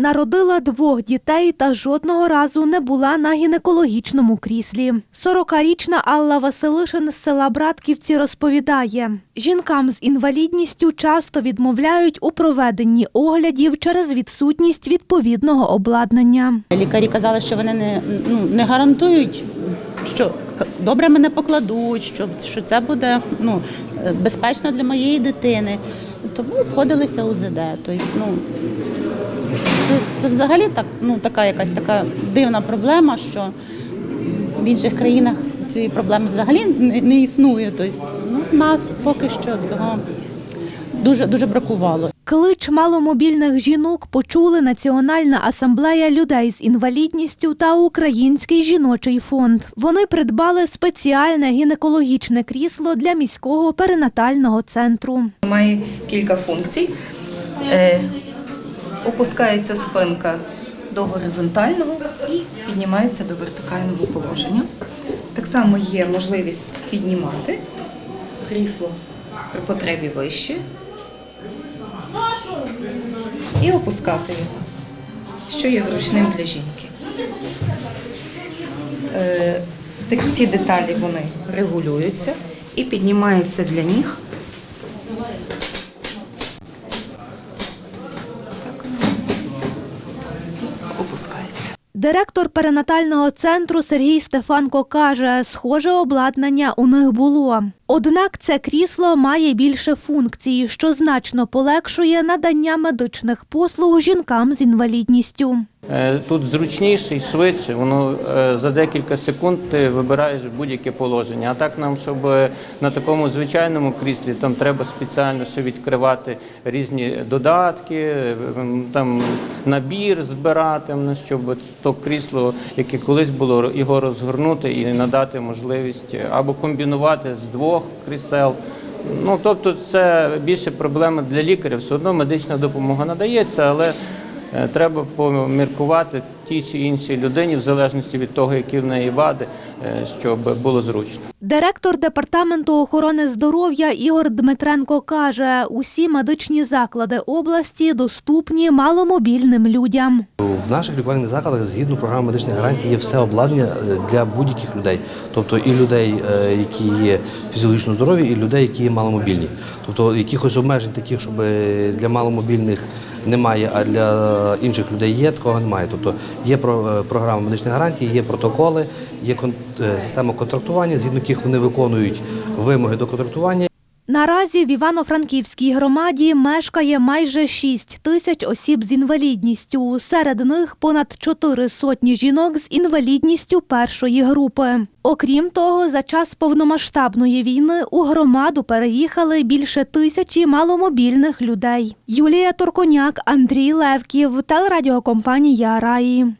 Народила двох дітей та жодного разу не була на гінекологічному кріслі. 40-річна Алла Василишин з села Братківці розповідає, жінкам з інвалідністю часто відмовляють у проведенні оглядів через відсутність відповідного обладнання. Лікарі казали, що вони не, ну, не гарантують, що добре мене покладуть, що, що це буде ну, безпечно для моєї дитини. Тому обходилися УЗД. Тобто, ну, це, це взагалі так, ну, така якась така дивна проблема, що в інших країнах цієї проблеми взагалі не, не існує. Тобто, ну, нас поки що цього дуже, дуже бракувало. Клич маломобільних жінок почули Національна асамблея людей з інвалідністю та Український жіночий фонд. Вони придбали спеціальне гінекологічне крісло для міського перинатального центру. Має кілька функцій. Опускається спинка до горизонтального і піднімається до вертикального положення. Так само є можливість піднімати крісло при потребі вище і опускати його, що є зручним для жінки. Е, так- ці деталі вони регулюються і піднімаються для ніг Директор перинатального центру Сергій Стефанко каже, схоже обладнання у них було. Однак це крісло має більше функцій, що значно полегшує надання медичних послуг жінкам з інвалідністю. Е, Тут зручніше і швидше, воно е, за декілька секунд ти вибираєш будь-яке положення. А так нам, щоб е, на такому звичайному кріслі, там треба спеціально ще відкривати різні додатки, там набір збирати, м, щоб то крісло, яке колись було, його розгорнути і надати можливість або комбінувати з двох крісел. Ну тобто, це більше проблема для лікаря. Все одно медична допомога надається, але Е, Треба поміркувати тій чи іншій людині, в залежності від того, які в неї вади, щоб було зручно. Директор департаменту охорони здоров'я Ігор Дмитренко каже, усі медичні заклади області доступні маломобільним людям. В наших лікувальних закладах згідно програми медичних гарантій є все обладнання е, для будь-яких людей, тобто і людей, е, які є фізіологічно здорові, і людей, які є маломобільні. Тобто якихось обмежень таких, щоб е, для маломобільних немає, а для інших людей є, такого немає. Тобто є е, програма медичних гарантій, є протоколи, є е, система контрактування, згідно яких вони виконують вимоги до контрактування. Наразі в Івано-Франківській громаді мешкає майже 6 тисяч осіб з інвалідністю. Серед них понад 4 сотні жінок з інвалідністю першої групи. Окрім того, за час повномасштабної війни у громаду переїхали більше тисячі маломобільних людей. Юлія Торконяк, Андрій Левків, телерадіокомпанія Раї.